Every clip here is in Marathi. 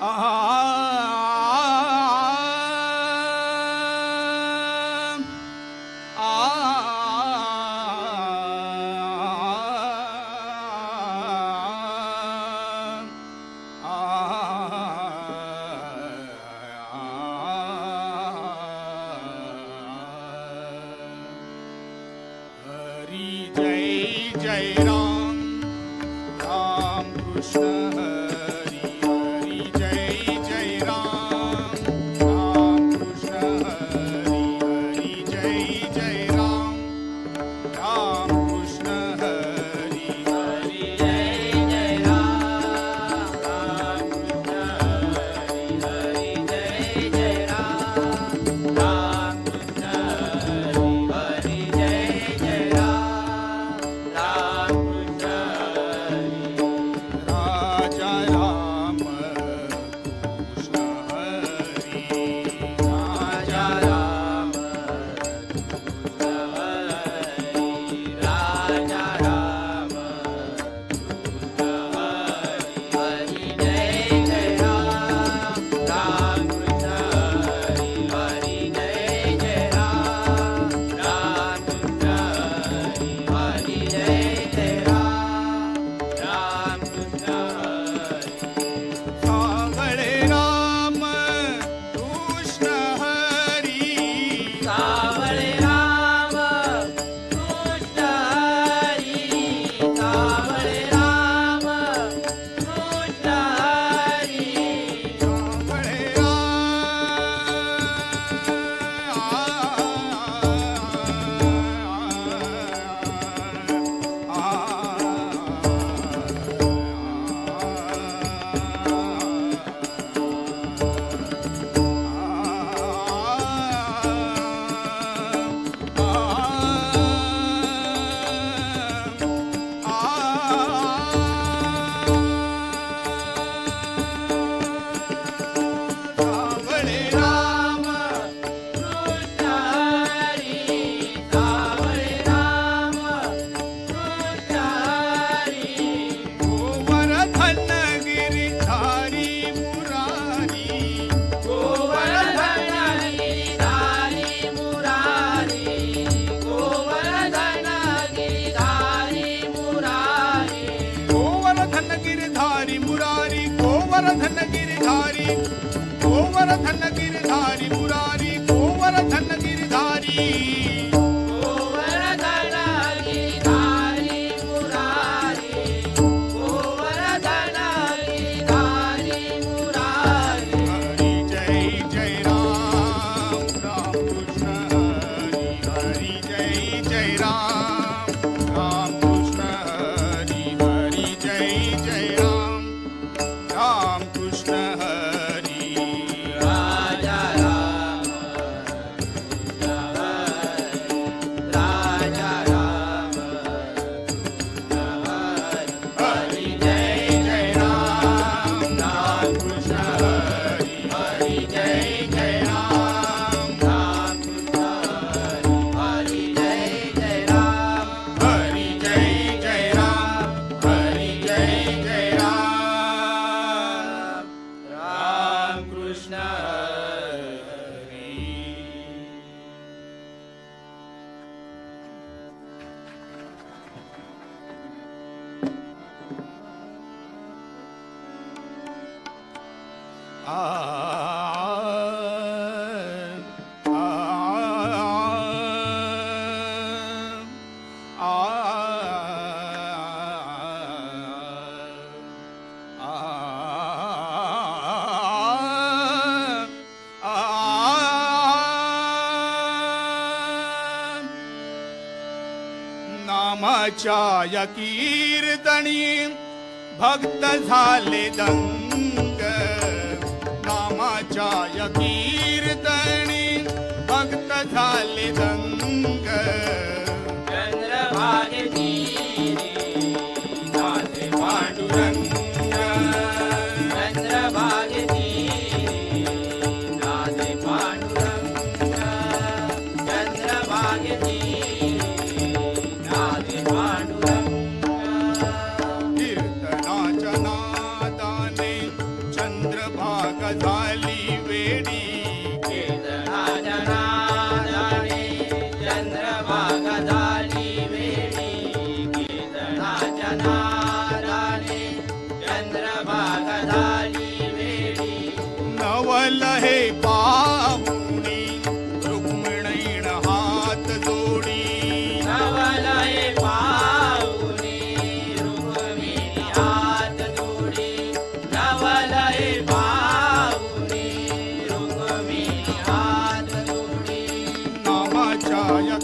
啊啊啊 ತ್ರಿಪುರಾರಿ ಕೋವರ ಧನಗಿರಿಧಾರಿ या कीर्तनी भक्त झाले दंग. नामाच्या यकी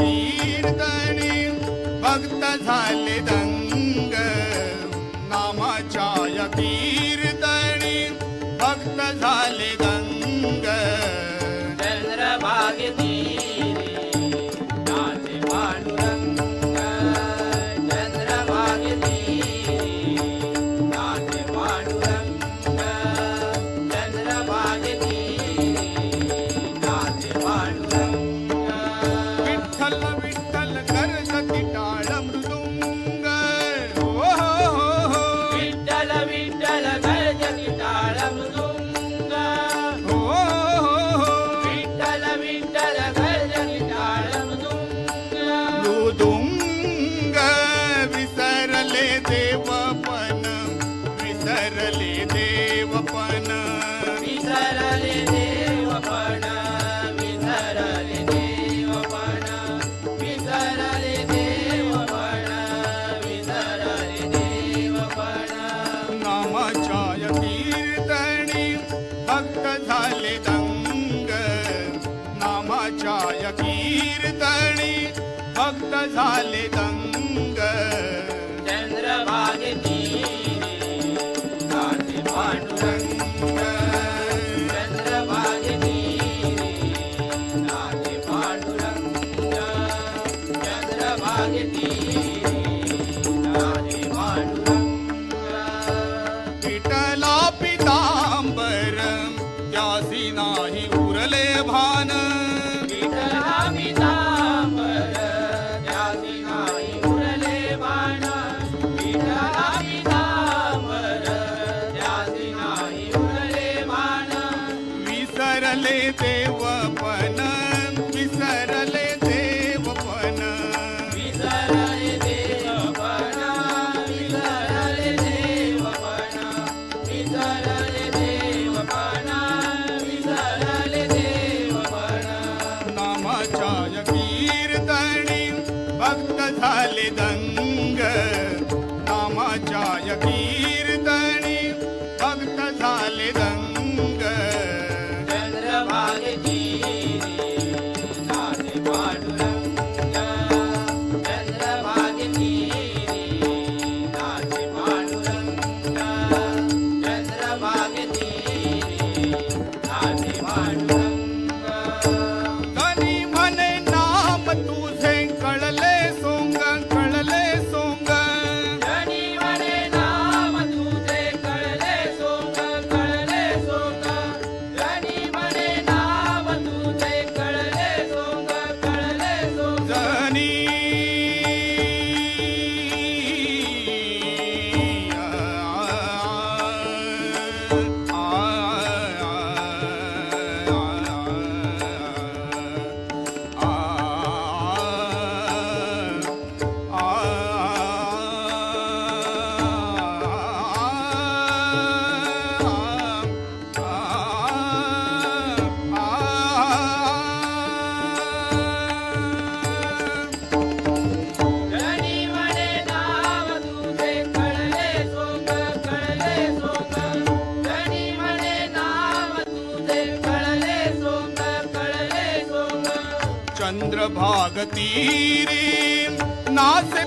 कीर्तनी भक्त झाले दंग. कीर्तनी भक्त झाले दंग. नामाच्या कीर्तनी भक्त झाले दंग. उरले भान। ਗਤੀ ਰੇ ਨਾਸ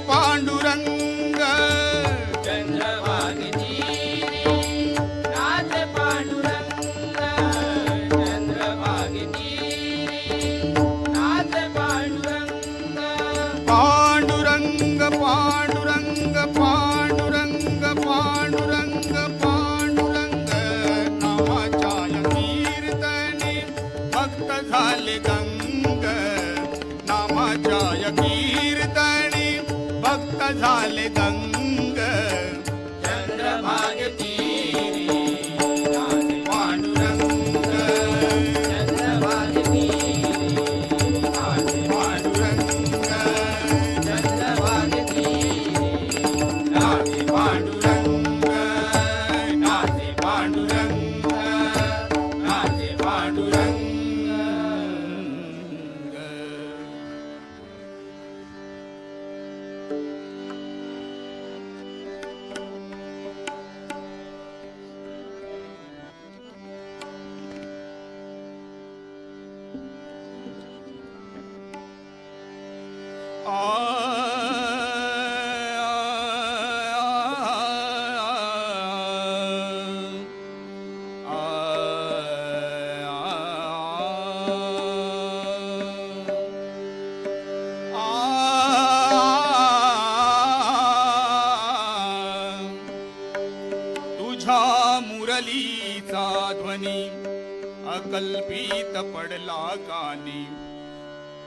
पडला कानी.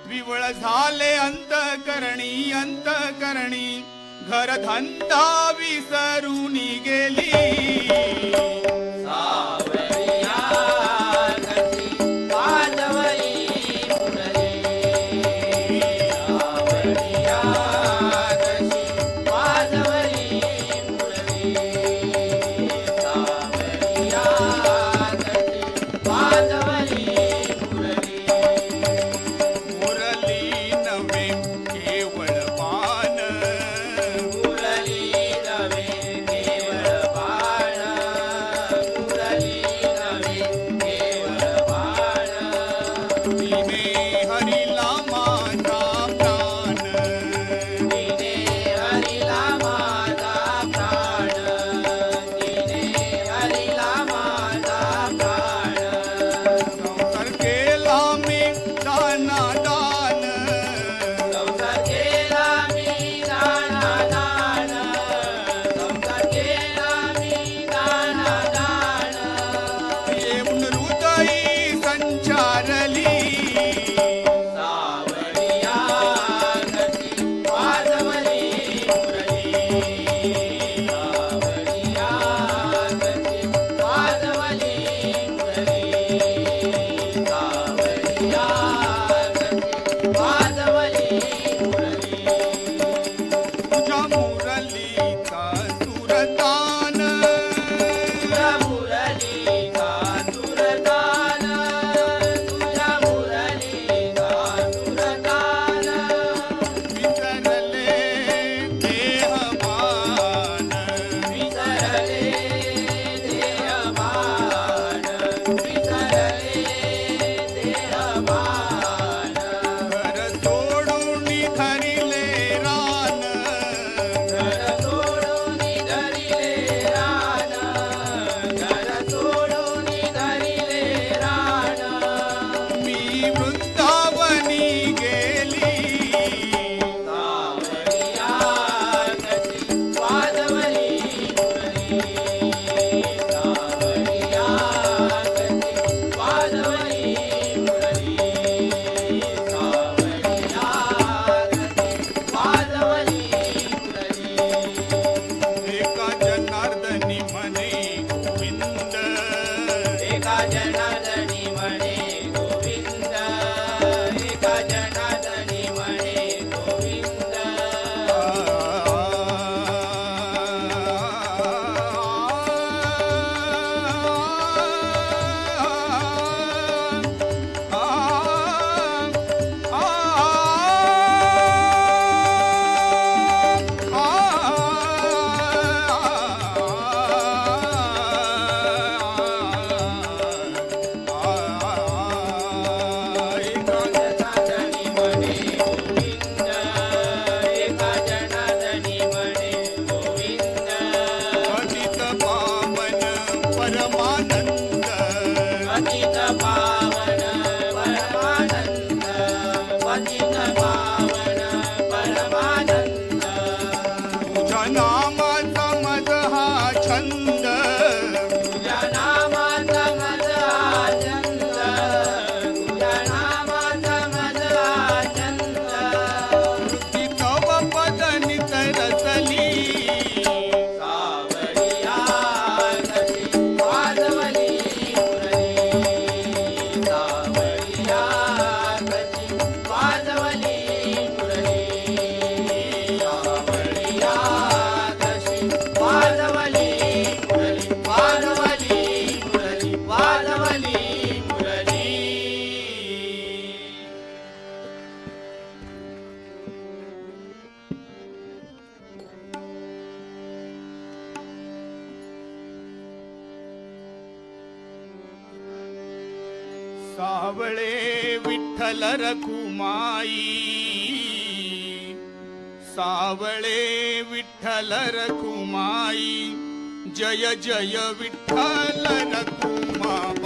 विवळ झाले अंतकरणी अंतकरणी. घर धंदा विसरून गेली. Vajina जय जय विठ्ठल रघुमा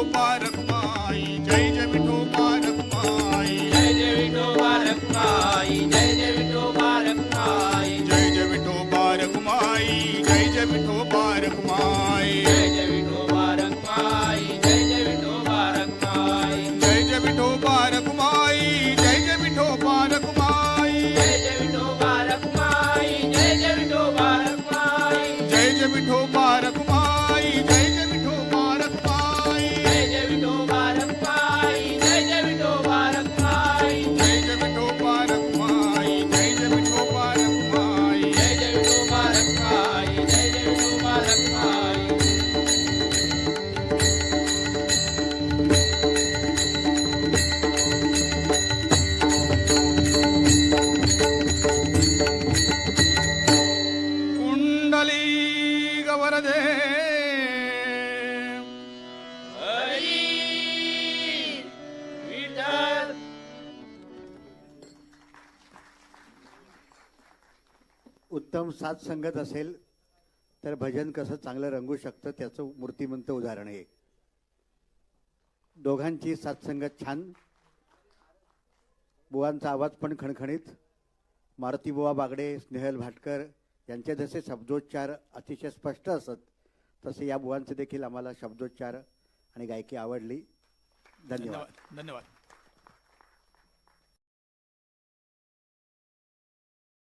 Gopal उत्तम साथ संगत असेल तर भजन कसं चांगलं रंगू शकतं त्याचं मूर्तिमंत उदाहरण आहे. दोघांची साथसंगत छान. बुवांचा आवाज पण खणखणीत. मारुतीबुवा बागडे स्नेहल भाटकर यांचे जसे शब्दोच्चार अतिशय स्पष्ट असत तसे या बुवांचे देखील आम्हाला शब्दोच्चार आणि गायकी आवडली. धन्यवाद. धन्यवाद.